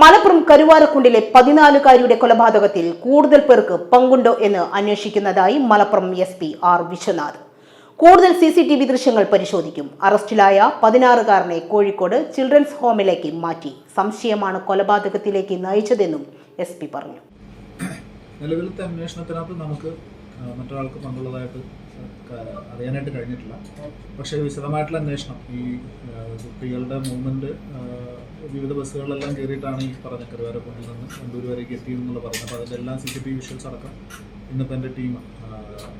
മലപ്പുറം കരുവാരക്കുണ്ടിലെ പതിനാലുകാരിയുടെ കൊലപാതകത്തിൽ കൂടുതൽ പേർക്ക് പങ്കുണ്ടോ എന്ന് അന്വേഷിക്കുന്നതായി Malappuram S P R Viswanath. കൂടുതൽ സി സി ടി വി ദൃശ്യങ്ങൾ പരിശോധിക്കും. അറസ്റ്റിലായ പതിനാറുകാരനെ കോഴിക്കോട് ചിൽഡ്രൻസ് ഹോമിലേക്ക് മാറ്റി. സംശയമാണ് കൊലപാതകത്തിലേക്ക് നയിച്ചതെന്നും എസ് പി പറഞ്ഞു. നിലവിലത്തെ അന്വേഷണത്തിനകത്ത് നമുക്ക് മറ്റൊരാൾക്ക് പങ്കുള്ളതായിട്ട് അറിയാനായിട്ട് കഴിഞ്ഞിട്ടില്ല. പക്ഷേ വിശദമായിട്ടുള്ള അന്വേഷണം ഈ കുട്ടികളുടെ മൂവ്മെന്റ് വിവിധ ബസ്സുകളിലെല്ലാം കയറിയിട്ടാണ് ഈ പറഞ്ഞ കരുവാരക്കുണ്ടിൽ നിന്ന് കണ്ടൂർ വരേക്ക് എത്തിയെന്നുള്ള പറഞ്ഞത്. അപ്പോൾ അതിന്റെ എല്ലാ സി സി ടി വിഷ്വൽസ് അടക്കം ഇന്നിപ്പോൾ എന്റെ ടീം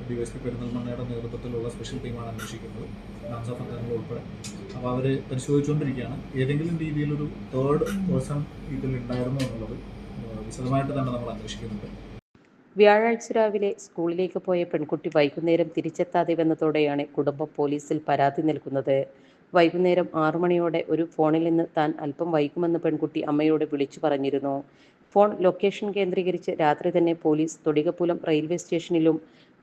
ഡി എസ് പി പെരുന്നൽമണ്ണയുടെ നേതൃത്വത്തിലുള്ള സ്പെഷ്യൽ ടീമാണ് അന്വേഷിക്കുന്നത് ഡാൻസ് ഓഫ് അംഗങ്ങൾ ഉൾപ്പെടെ. അപ്പോൾ അവർ പരിശോധിച്ചുകൊണ്ടിരിക്കുകയാണ്. ഏതെങ്കിലും രീതിയിലൊരു തേർഡ് പേഴ്സൺ ഇതിൽ ഉണ്ടായിരുന്നു എന്നുള്ളത് വിശദമായിട്ട് തന്നെ നമ്മൾ അന്വേഷിക്കുന്നുണ്ട്. വ്യാഴാഴ്ച രാവിലെ സ്കൂളിലേക്ക് പോയ പെൺകുട്ടി വൈകുന്നേരം തിരിച്ചെത്താതെ വന്നതോടെയാണ് കുടുംബം പോലീസിൽ പരാതി നൽകുന്നത്. വൈകുന്നേരം ആറു മണിയോടെ ഒരു ഫോണിൽ നിന്ന് താൻ അല്പം വൈകുമെന്ന് പെൺകുട്ടി അമ്മയോട് വിളിച്ചു പറഞ്ഞിരുന്നു. ഫോൺ ലൊക്കേഷൻ കേന്ദ്രീകരിച്ച് രാത്രി തന്നെ പോലീസ് തൊടികപ്പുലം റെയിൽവേ സ്റ്റേഷനിലും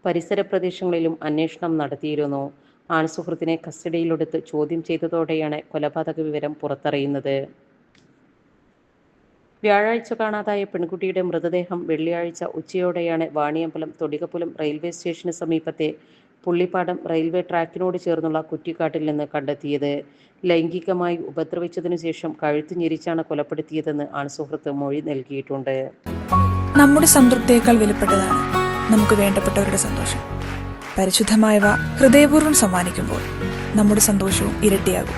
പരിസര പ്രദേശങ്ങളിലും അന്വേഷണം നടത്തിയിരുന്നു. ആൺസുഹൃത്തിനെ കസ്റ്റഡിയിലെടുത്ത് ചോദ്യം ചെയ്തതോടെയാണ് കൊലപാതക വിവരം പുറത്തറിയുന്നത്. വ്യാഴാഴ്ച കാണാതായ പെൺകുട്ടിയുടെ മൃതദേഹം വെള്ളിയാഴ്ച ഉച്ചയോടെയാണ് വാണിയമ്പലം തൊടികപ്പുലം റെയിൽവേ സ്റ്റേഷന് സമീപത്തെ പുള്ളിപ്പാടം റെയിൽവേ ട്രാക്കിനോട് ചേർന്നുള്ള കുറ്റിക്കാട്ടിൽ നിന്ന് കണ്ടെത്തിയത്. ലൈംഗികമായി ഉപദ്രവിച്ചതിനു ശേഷം കഴുത്തു ഞെരിച്ചാണ് കൊലപ്പെടുത്തിയതെന്ന് ആൺസുഹൃത്ത് മൊഴി നൽകിയിട്ടുണ്ട്. നമ്മുടെ സംതൃപ്തിയേക്കാൾ വിലപ്പെട്ടതാണ് നമുക്ക് വേണ്ടപ്പെട്ടവരുടെ സന്തോഷം. പരിശുദ്ധമായവ ഹൃദയപൂർവം സമ്മാനിക്കുമ്പോൾ നമ്മുടെ സന്തോഷവും ഇരട്ടിയാകും.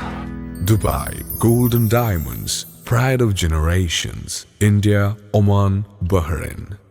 Dubai golden diamonds pride of generations India Oman Bahrain.